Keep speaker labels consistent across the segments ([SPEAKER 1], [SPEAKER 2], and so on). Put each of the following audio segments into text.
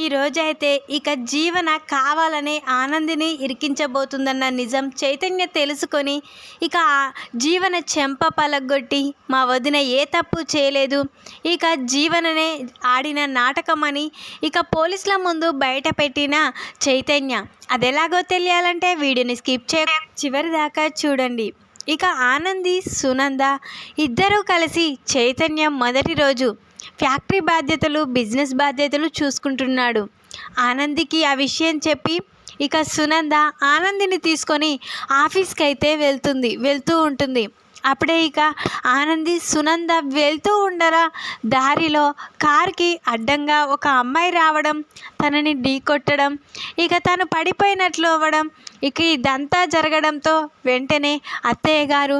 [SPEAKER 1] ఈరోజైతే ఇక జీవన కావాలనే ఆనందిని ఇరికించబోతుందన్న నిజం చైతన్య తెలుసుకొని ఇక జీవన చెంప పలగొట్టి మా వదిన ఏ తప్పు చేయలేదు. ఇక జీవననే ఆడిన నాటకమని ఇక పోలీసుల ముందు బయట పెట్టిన చైతన్య. అదెలాగో తెలియాలంటే వీడియోని స్కిప్ చే చివరి దాకా చూడండి. ఇక ఆనంది సునంద ఇద్దరూ కలిసి చైతన్య మొదటి రోజు ఫ్యాక్టరీ బాధ్యతలు బిజినెస్ బాధ్యతలు చూసుకుంటున్నాడు. ఆనందికి ఆ విషయం చెప్పి ఇక సునంద ఆనందిని తీసుకొని ఆఫీస్కి అయితే వెళ్తుంది వెళ్తూ ఉంటుంది. అప్పుడే ఇక ఆనంది సునంద వెళ్తూ ఉండరా దారిలో కార్కి అడ్డంగా ఒక అమ్మాయి రావడం తనని ఢీకొట్టడం ఇక తను పడిపోయినట్లు అవ్వడం ఇక ఇదంతా జరగడంతో వెంటనే అత్తయ్య గారు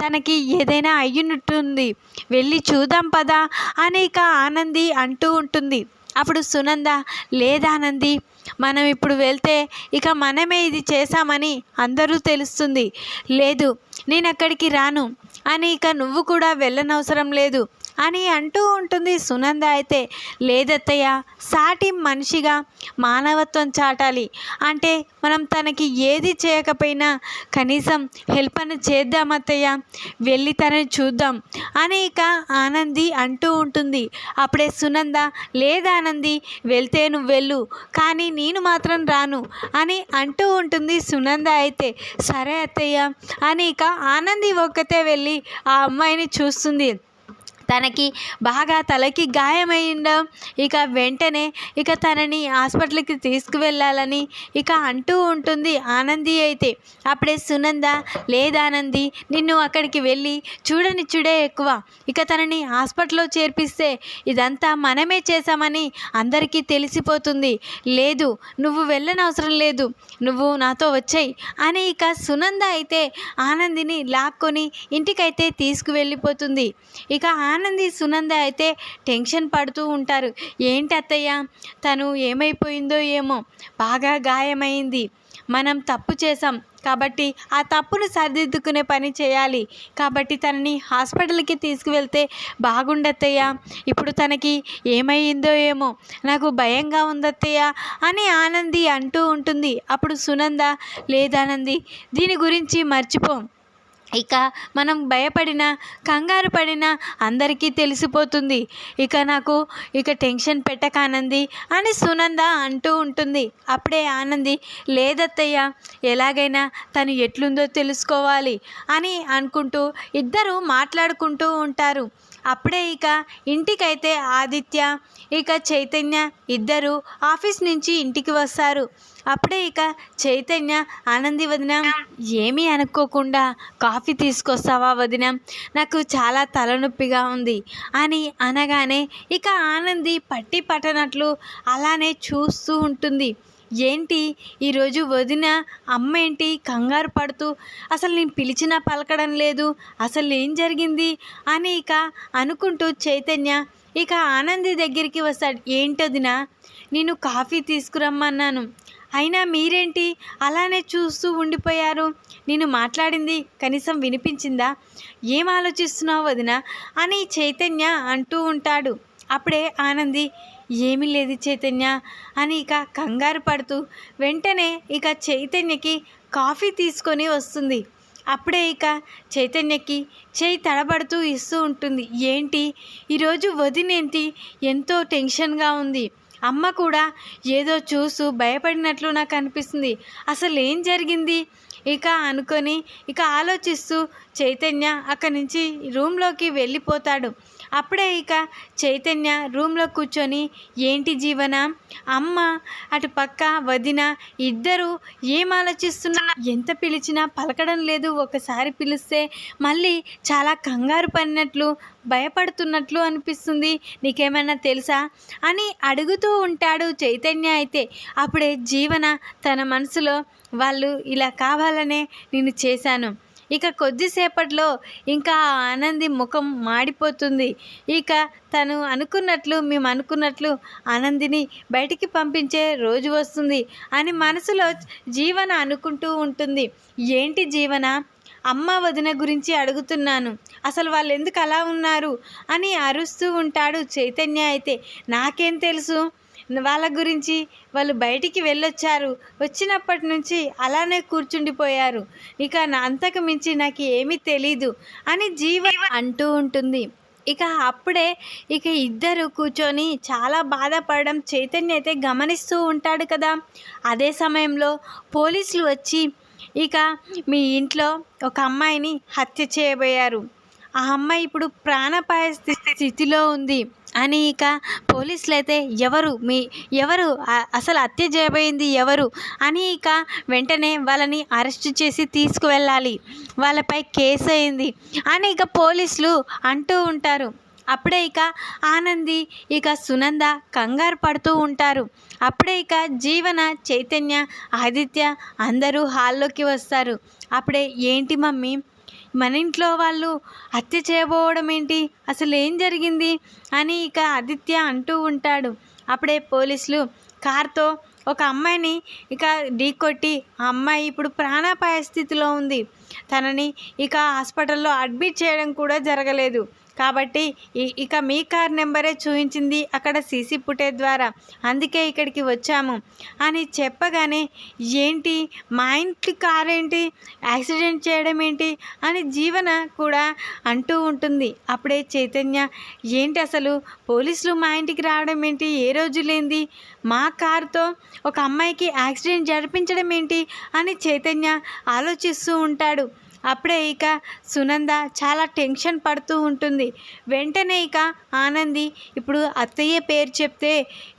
[SPEAKER 1] తనకి ఏదైనా అయ్యున్నట్టుంది వెళ్ళి చూద్దాం పదా అని ఇక ఆనంది అంటూ ఉంటుంది. అప్పుడు సునంద లేదానంది మనం ఇప్పుడు వెళ్తే ఇక మనమే ఇది చేశామని అందరూ తెలుస్తుంది. లేదు నేను అక్కడికి రాను. అని ఇక నువ్వు కూడా వెళ్ళనవసరం లేదు. అని అంటూ ఉంటుంది సునంద అయితే. లేదత్తయ్య సాటి మనిషిగా మానవత్వం చాటాలి. అంటే మనం తనకి ఏది చేయకపోయినా కనీసం హెల్ప్ అని చేద్దాం అత్తయ్య వెళ్ళి తనని చూద్దాం అని ఇక ఆనంది అంటూ ఉంటుంది. అప్పుడే సునంద లేదానంది వెళ్తే నువ్వు వెళ్ళు కానీ నేను మాత్రం రాను అని అంటూ ఉంటుంది సునంద అయితే. సరే అత్తయ్య అని ఇక ఆనంది ఒక్కతే వెళ్ళి ఆ అమ్మాయిని చూస్తుంది. తనకి బాగా తలకి గాయమైండం. ఇక వెంటనే ఇక తనని హాస్పిటల్కి తీసుకువెళ్ళాలని ఇక అంటూ ఉంటుంది ఆనంది అయితే. అప్పుడే సునంద లేదానంది నిన్ను అక్కడికి వెళ్ళి చూడని చూడే ఎక్కువ. ఇక తనని హాస్పిటల్లో చేర్పిస్తే ఇదంతా మనమే చేశామని అందరికీ తెలిసిపోతుంది. లేదు నువ్వు వెళ్ళనవసరం లేదు. నువ్వు నాతో వచ్చాయి అని ఇక సునంద అయితే ఆనందిని లాక్కొని ఇంటికైతే తీసుకువెళ్ళిపోతుంది. ఇక ఆనంది సునంద అయితే టెన్షన్ పడుతూ ఉంటారు. ఏంటి అత్తయ్య? తను ఏమైపోయిందో ఏమో. బాగా గాయమైంది. మనం తప్పు చేసాం కాబట్టి ఆ తప్పును సరిదిద్దుకునే పని చేయాలి. కాబట్టి తనని హాస్పిటల్కి తీసుకువెళ్తే బాగుండత్తయ్య. ఇప్పుడు తనకి ఏమైందో ఏమో. నాకు భయంగా ఉందత్తయ్య అని ఆనంది అంటూ ఉంటుంది. అప్పుడు సునంద లేదానంది దీని గురించి మర్చిపోం. ఇక మనం భయపడిన కంగారు పడిన అందరికీ తెలిసిపోతుంది. ఇక నాకు ఇక టెన్షన్ పెట్టకానంది అని సునంద అంటూ ఉంటుంది. అప్పుడే ఆనంది లేదత్తయ్య ఎలాగైనా తను ఎట్లుందో తెలుసుకోవాలి అని అనుకుంటూ ఇద్దరు మాట్లాడుకుంటూ ఉంటారు. అప్పుడే ఇక ఇంటికైతే ఆదిత్య ఇక చైతన్య ఇద్దరు ఆఫీస్ నుంచి ఇంటికి వస్తారు. అప్పుడే ఇక చైతన్య ఆనంది వదిన ఏమీ అనుకోకుండా కాఫీ తీసుకొస్తావా వదిన? నాకు చాలా తలనొప్పిగా ఉంది అని అనగానే ఇక ఆనంది పట్టి పట్టనట్లు అలానే చూస్తూ ఉంటుంది. ఏంటి? ఈరోజు వదిన అమ్మ ఏంటి కంగారు పడుతూ అసలు నేను పిలిచినా పలకడం లేదు. అసలు ఏం జరిగింది? అని ఇక అనుకుంటూ చైతన్య ఇక ఆనంది దగ్గరికి వస్తాడు. ఏంటదినా నేను కాఫీ తీసుకురమ్మన్నాను. అయినా మీరేంటి అలానే చూస్తూ ఉండిపోయారు? నేను మాట్లాడింది కనీసం వినిపించిందా? ఏం ఆలోచిస్తున్నావు వదిన? అని చైతన్య అంటూ ఉంటాడు. అప్పుడే ఆనంది ఏమీ లేదు చైతన్య అని ఇక కంగారు పడుతూ వెంటనే ఇక చైతన్యకి కాఫీ తీసుకొని వస్తుంది. అప్పుడే ఇక చైతన్యకి చేయి తడబడుతూ ఇస్తూ ఉంటుంది. ఏంటి? ఈరోజు వదినేంటి ఎంతో టెన్షన్గా ఉంది. అమ్మ కూడా ఏదో చూస్తూ భయపడినట్లు నాకు అనిపిస్తుంది. అసలు ఏం జరిగింది? ఇక అనుకొని ఇక ఆలోచిస్తూ చైతన్య అక్కడి నుంచి రూమ్లోకి వెళ్ళిపోతాడు. అప్పుడే ఇక చైతన్య రూమ్లో కూర్చొని ఏంటి జీవన? అమ్మ అటు పక్క వదిన ఇద్దరు ఏం ఆలోచిస్తున్నా? ఎంత పిలిచినా పలకడం లేదు ఒకసారి పిలిస్తే మళ్ళీ చాలా కంగారు పడినట్లు భయపడుతున్నట్లు అనిపిస్తుంది. నీకేమైనా తెలుసా? అని అడుగుతూ ఉంటాడు చైతన్య అయితే. అప్పుడే జీవన తన మనసులో వాళ్ళు ఇలా కావాలనే నేను చేశాను. ఇక కొద్దిసేపట్లో ఇంకా ఆ ఆనంది ముఖం మాడిపోతుంది. ఇక తను అనుకున్నట్లు మేము అనుకున్నట్లు ఆనందిని బయటికి పంపించే రోజు వస్తుంది అని మనసులో జీవన అనుకుంటూ ఉంటుంది. ఏంటి జీవన? అమ్మ వదిన గురించి అడుగుతున్నాను. అసలు వాళ్ళు ఎందుకు అలా ఉన్నారు? అని అరుస్తూ ఉంటాడు చైతన్య అయితే. నాకేం తెలుసు? వాళ్ళ గురించి వాళ్ళు బయటికి వెళ్ళొచ్చారు. వచ్చినప్పటి నుంచి అలానే కూర్చుండిపోయారు. ఇక నా అంతకు మించి నాకు ఏమీ తెలీదు అని జీవ అంటూ ఉంటుంది. ఇక అప్పుడే ఇక ఇద్దరు కూర్చొని చాలా బాధపడడం చైతన్య అయితే గమనిస్తూ ఉంటాడు కదా. అదే సమయంలో పోలీసులు వచ్చి ఇక మీ ఇంట్లో ఒక అమ్మాయిని హత్య చేయబోయారు. ఆ అమ్మాయి ఇప్పుడు ప్రాణపాయ స్థితిలో ఉంది. అని ఇక పోలీసులు అయితే ఎవరు మీ ఎవరు అసలు హత్య చేయబోయింది ఎవరు? అని ఇక వెంటనే వాళ్ళని అరెస్ట్ చేసి తీసుకువెళ్ళాలి. వాళ్ళపై కేసు అయింది. అని ఇక పోలీసులు అంటూ ఉంటారు. అప్పుడే ఇక ఆనంది ఇక సునంద కంగారు పడుతూ ఉంటారు. అప్పుడే ఇక జీవన చైతన్య ఆదిత్య అందరూ హాల్లోకి వస్తారు. అప్పుడే ఏంటి మమ్మీ? మన ఇంట్లో వాళ్ళు హత్య చేయబోవడం ఏంటి? అసలు ఏం జరిగింది? అని ఇక ఆదిత్య అంటూ ఉంటాడు. అప్పుడే పోలీసులు కార్తో ఒక అమ్మాయిని ఇక ఢీకొట్టి ఆ అమ్మాయి ఇప్పుడు ప్రాణాపాయ స్థితిలో ఉంది. తనని ఇక హాస్పిటల్లో అడ్మిట్ చేయడం కూడా జరగలేదు. కాబట్టి ఇక మీ కార్ నెంబరే చూపించింది అక్కడ సీసీ పుటే ద్వారా. అందుకే ఇక్కడికి వచ్చాము. అని చెప్పగానే ఏంటి? మా ఇంటి కార్ ఏంటి యాక్సిడెంట్ చేయడం ఏంటి అని జీవన కూడా అంటూ ఉంటుంది. అప్పుడే చైతన్య ఏంటి అసలు? పోలీసులు మా ఇంటికి రావడం ఏంటి ఏ రోజు లేనిది? మా కారుతో ఒక అమ్మాయికి యాక్సిడెంట్ జరిపించడం ఏంటి అని చైతన్య ఆలోచిస్తూ ఉంటాడు. అప్పుడే ఇక సునంద చాలా టెన్షన్ పడుతూ ఉంటుంది. వెంటనే ఇక ఆనంది ఇప్పుడు అత్తయ్య పేరు చెప్తే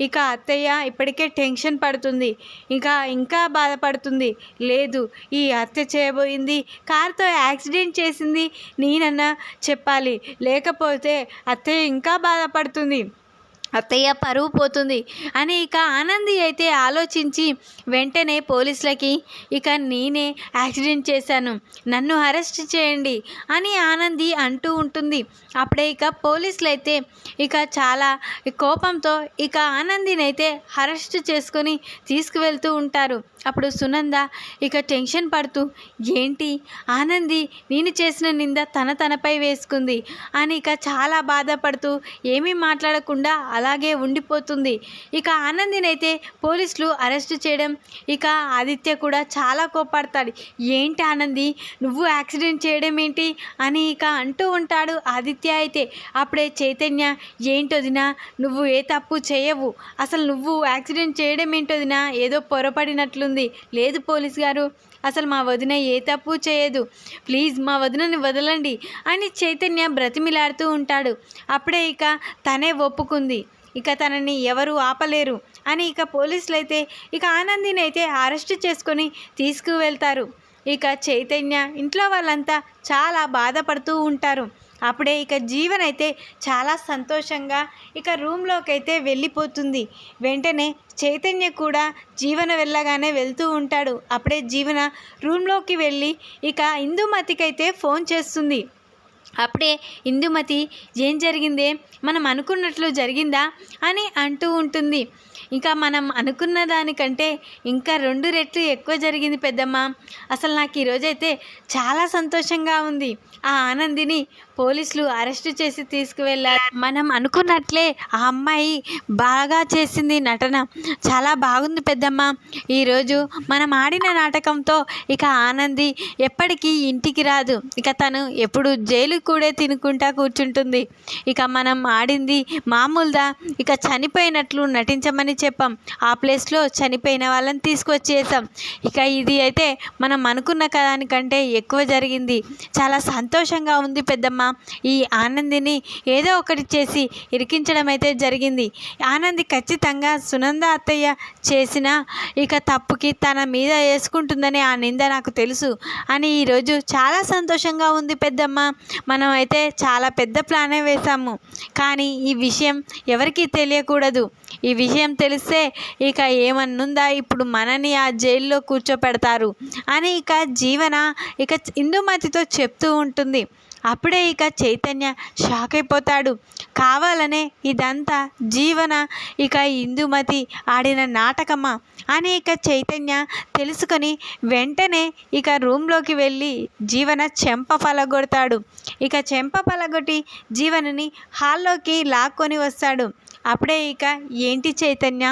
[SPEAKER 1] ఇక అత్తయ్య ఇప్పటికే టెన్షన్ పడుతుంది. ఇంకా ఇంకా బాధపడుతుంది. లేదు ఈ అత్త చేయబోయింది కార్తో యాక్సిడెంట్ చేసింది నేనన్నా చెప్పాలి. లేకపోతే అత్తయ్య ఇంకా బాధపడుతుంది. అత్తయ్య పరువు పోతుంది. అని ఇక ఆనంది అయితే ఆలోచించి వెంటనే పోలీసులకి ఇక నేనే యాక్సిడెంట్ చేశాను. నన్ను అరెస్ట్ చేయండి అని ఆనంది అంటూ ఉంటుంది. అప్పుడే ఇక పోలీసులు అయితే ఇక చాలా కోపంతో ఇక ఆనందిని అయితే అరెస్ట్ చేసుకొని తీసుకువెళ్తూ ఉంటారు. అప్పుడు సునంద ఇక టెన్షన్ పడుతూ ఏంటి? ఆనంది నేను చేసిన నింద తన తనపై వేసుకుంది అని ఇక చాలా బాధపడుతూ ఏమీ మాట్లాడకుండా అలాగే ఉండిపోతుంది. ఇక ఆనందినైతే పోలీసులు అరెస్ట్ చేయడం ఇక ఆదిత్య కూడా చాలా కోపడతాడు ఏంటి ఆనంది? నువ్వు యాక్సిడెంట్ చేయడం ఏంటి అని ఇక అంటూ ఉంటాడు ఆదిత్య అయితే. అప్పుడే చైతన్య ఏంటొదినా నువ్వు ఏ తప్పు చేయవు. అసలు నువ్వు యాక్సిడెంట్ చేయడం ఏంటొదినా ఏదో పొరపడినట్లుంది. లేదు పోలీస్ గారు అసలు మా వదిన ఏ తప్పు చేయదు. ప్లీజ్ మా వదినని వదలండి అని చైతన్య బ్రతిమిలాడుతూ ఉంటాడు. అప్పుడే ఇక తనే ఒప్పుకుంది. ఇక తనని ఎవరు ఆపలేరు అని ఇక పోలీసులు అయితే ఇక ఆనందిని అయితే అరెస్ట్ చేసుకొని తీసుకువెళ్తారు. ఇక చైతన్య ఇంట్లో వాళ్ళంతా చాలా బాధపడుతూ ఉంటారు. అప్పుడే ఇక జీవన్ అయితే చాలా సంతోషంగా ఇక రూమ్లోకి అయితే వెళ్ళిపోతుంది. వెంటనే చైతన్య కూడా జీవన వెళ్ళగానే వెళ్తూ ఉంటాడు. అప్పుడే జీవన రూమ్లోకి వెళ్ళి ఇక ఇందుమతికైతే ఫోన్ చేస్తుంది. అప్పుడే ఇందుమతి ఏం జరిగిందే? మనం అనుకున్నట్లు జరిగిందా? అని అంటూ ఉంటుంది. ఇంకా మనం అనుకున్న దానికంటే ఇంకా రెండు రెట్లు ఎక్కువ జరిగింది పెద్దమ్మ. అసలు నాకు ఈరోజైతే చాలా సంతోషంగా ఉంది. ఆ ఆనందిని పోలీసులు అరెస్ట్ చేసి తీసుకువెళ్ళారు. మనం అనుకున్నట్లే ఆ అమ్మాయి బాగా చేసింది నటన. చాలా బాగుంది పెద్దమ్మ. ఈరోజు మనం ఆడిన నాటకంతో ఇక ఆనంది ఎప్పటికీ ఇంటికి రాదు. ఇక తను ఎప్పుడు జైలు కూడా తినుకుంటా కూర్చుంటుంది. ఇక మనం ఆడింది మామూలుదా? ఇక చనిపోయినట్లు నటించమని చెప్పాం. ఆ ప్లేస్లో చనిపోయిన వాళ్ళని తీసుకొచ్చేసాం. ఇక ఇది అయితే మనం అనుకున్న దానికంటే ఎక్కువ జరిగింది. చాలా సంతోషంగా ఉంది పెద్దమ్మ. ఈ ఆనందిని ఏదో ఒకటి చేసి ఇరికించడం అయితే జరిగింది. ఆనంది ఖచ్చితంగా సునంద అత్తయ్య చేసిన ఇక తప్పుకి తన మీద వేసుకుంటుందని ఆ నింద నాకు తెలుసు అని ఈరోజు చాలా సంతోషంగా ఉంది పెద్దమ్మ. మనం అయితే చాలా పెద్ద ప్లానే వేశాము. కానీ ఈ విషయం ఎవరికీ తెలియకూడదు. ఈ విషయం తెలిస్తే ఇక ఏమన్నుందా? ఇప్పుడు మనని ఆ జైల్లో కూర్చోపెడతారు అని ఇక జీవన ఇక ఇందుమతితో చెప్తూ ఉంటుంది. అప్పుడే ఇక చైతన్య షాక్ అయిపోతాడు. కావాలనే ఇదంతా జీవన ఇక ఇందుమతి ఆడిన నాటకమా అని ఇక చైతన్య తెలుసుకొని వెంటనే ఇక రూమ్లోకి వెళ్ళి జీవన చెంప పలగొడతాడు. ఇక చెంప పలగొట్టి జీవనని హాల్లోకి లాక్కొని వస్తాడు. అప్పుడే ఇక ఏంటి చైతన్య?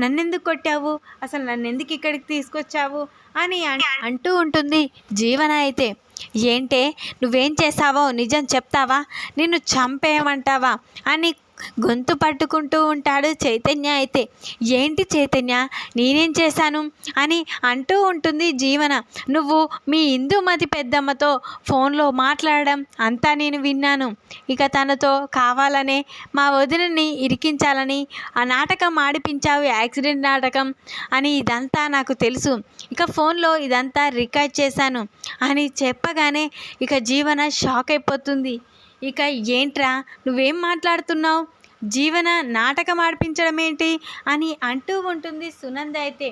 [SPEAKER 1] నన్నెందుకు కొట్టావు? అసలు నన్నెందుకు ఇక్కడికి తీసుకొచ్చావు? అని అంటూ ఉంటుంది జీవన అయితే. ఏంటే? నువ్వేం చేసావో నిజం చెప్తావా? నిన్ను చంపేయమంటావా? అని గొంతు పట్టుకుంటూ ఉంటాడు చైతన్య అయితే. ఏంటి చైతన్య? నేనేం చేశాను? అని అంటూ ఉంటుంది జీవన. నువ్వు మీ ఇందుమతి పెద్దమ్మతో ఫోన్లో మాట్లాడడం అంతా నేను విన్నాను. ఇక తనతో కావాలనే మా వదినని ఇరికించాలని ఆ నాటకం ఆడిపించావు యాక్సిడెంట్ నాటకం అని ఇదంతా నాకు తెలుసు. ఇక ఫోన్లో ఇదంతా రికార్డ్ చేశాను అని చెప్పగానే ఇక జీవన షాక్ అయిపోతుంది. ఇక ఏంట్రా? నువ్వేం మాట్లాడుతున్నావు? జీవన నాటకం ఆడిపించడం ఏంటి అని అంటూ ఉంటుంది సునంద అయితే.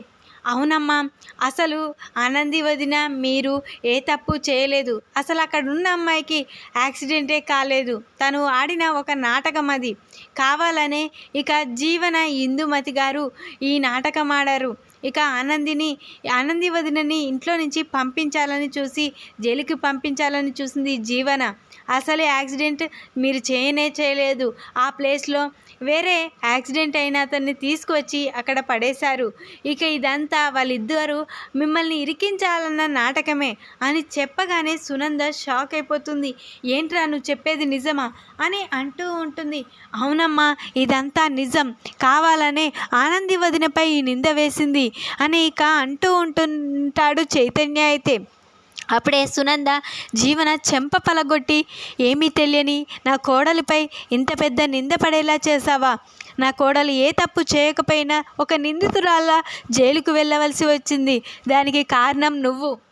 [SPEAKER 1] అవునమ్మా అసలు ఆనంది వదిన మీరు ఏ తప్పు చేయలేదు. అసలు అక్కడ ఉన్న అమ్మాయికి యాక్సిడెంటే కాలేదు. తను ఆడిన ఒక నాటకం అది. కావాలనే ఇక జీవన ఇందుమతి గారు ఈ నాటకం ఆడారు. ఇక ఆనందిని ఆనంది వదినని ఇంట్లో నుంచి పంపించాలని చూసి జైలుకి పంపించాలని చూసింది జీవన. అసలు యాక్సిడెంట్ మీరు చేయనే చేయలేదు. ఆ ప్లేస్లో వేరే యాక్సిడెంట్ అయిన అతన్ని తీసుకువచ్చి అక్కడ పడేశారు. ఇక ఇదంతా వాళ్ళిద్దరు మిమ్మల్ని ఇరికించాలన్న నాటకమే అని చెప్పగానే సునంద షాక్ అయిపోతుంది. ఏంట్రా నువ్వు చెప్పేది నిజమా? అని అంటూ ఉంటుంది. అవునమ్మా ఇదంతా నిజం. కావాలనే ఆనంది వదినపై ఈ నింద వేసింది. అని ఇక అంటూ ఉంటుంటాడు చైతన్య అయితే. అప్పుడే సునంద జీవన చెంప పలగొట్టి ఏమీ తెలియని నా కోడలిపై ఇంత పెద్ద నింద పడేలా చేశావా? నా కోడలు ఏ తప్పు చేయకపోయినా ఒక నిందితురాల్లా జైలుకు వెళ్ళవలసి వచ్చింది. దానికి కారణం నువ్వు.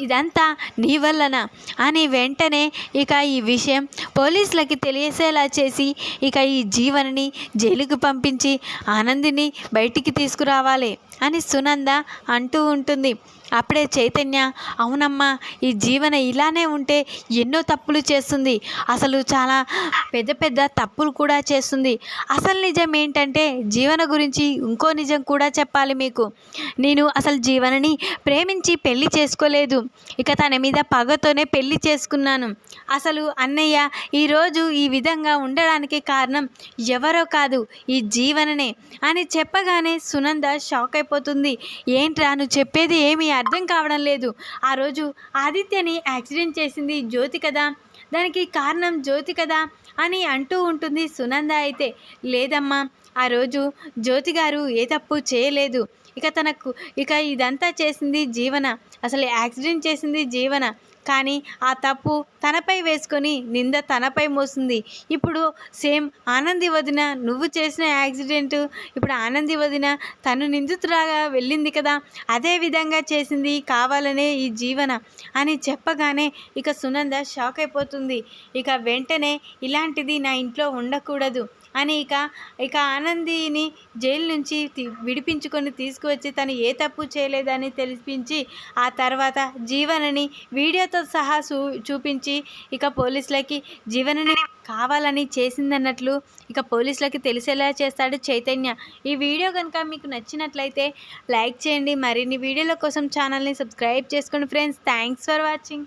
[SPEAKER 1] ఇదంతా నీ వల్లన? అని వెంటనే ఇక ఈ విషయం పోలీసులకి తెలియసేలా చేసి ఇక ఈ జీవనని జైలుకు పంపించి ఆనందిని బయటికి తీసుకురావాలి అని సునంద అంటూ ఉంటుంది. అప్పుడే చైతన్య అవునమ్మా ఈ జీవన ఇలానే ఉంటే ఎన్నో తప్పులు చేస్తుంది. అసలు చాలా పెద్ద పెద్ద తప్పులు కూడా చేస్తుంది. అసలు నిజం ఏంటంటే జీవన గురించి ఇంకో నిజం కూడా చెప్పాలి మీకు. నేను అసలు జీవనని ప్రేమించి పెళ్ళి చేసుకోలేదు. ఇక తన మీద పగతోనే పెళ్ళి చేసుకున్నాను. అసలు అన్నయ్య ఈరోజు ఈ విధంగా ఉండడానికి కారణం ఎవరో కాదు ఈ జీవననే. అని చెప్పగానే సునంద షాక్ అయిపోతుంది. ఏంట్రా నువ్వు చెప్పేది ఏమీ అర్థం కావడం లేదు. ఆ రోజు ఆదిత్యని యాక్సిడెంట్ చేసింది జ్యోతి కదా? దానికి కారణం జ్యోతి కదా? అని అంటూ ఉంటుంది సునంద అయితే. లేదమ్మా ఆ రోజు జ్యోతి గారు ఏ తప్పు చేయలేదు. ఇక తనకు ఇక ఇదంతా చేసింది జీవన. అసలు యాక్సిడెంట్ చేసింది జీవన. కానీ ఆ తప్పు తనపై వేసుకొని నింద తనపై మోస్తుంది ఇప్పుడు సేమ్ ఆనంది వదిన నువ్వు చేసిన యాక్సిడెంట్ ఇప్పుడు ఆనంది వదిన తను నిందితురాగా వెళ్ళింది కదా అదే విధంగా చేసింది కావాలనే ఈ జీవన అని చెప్పగానే ఇక సునంద షాక్ అయిపోతుంది. ఇక వెంటనే ఇలాంటిది నా ఇంట్లో ఉండకూడదు. అని ఇక ఇక ఆనందిని జైలు నుంచి తి- విడిపించుకొని తీసుకువచ్చి తను ఏ తప్పు చేయలేదని తెలిపించి ఆ తర్వాత జీవనని వీడియోతో సహా చూ చూపించి ఇక పోలీసులకి జీవనని కావాలని చేసిందన్నట్లు ఇక పోలీసులకి తెలిసేలా చేస్తాడు చైతన్య. ఈ వీడియో కనుక మీకు నచ్చినట్లయితే లైక్ చేయండి. మరిన్ని వీడియోల కోసం ఛానల్ని సబ్స్క్రైబ్ చేసుకోండి ఫ్రెండ్స్. Thanks for watching.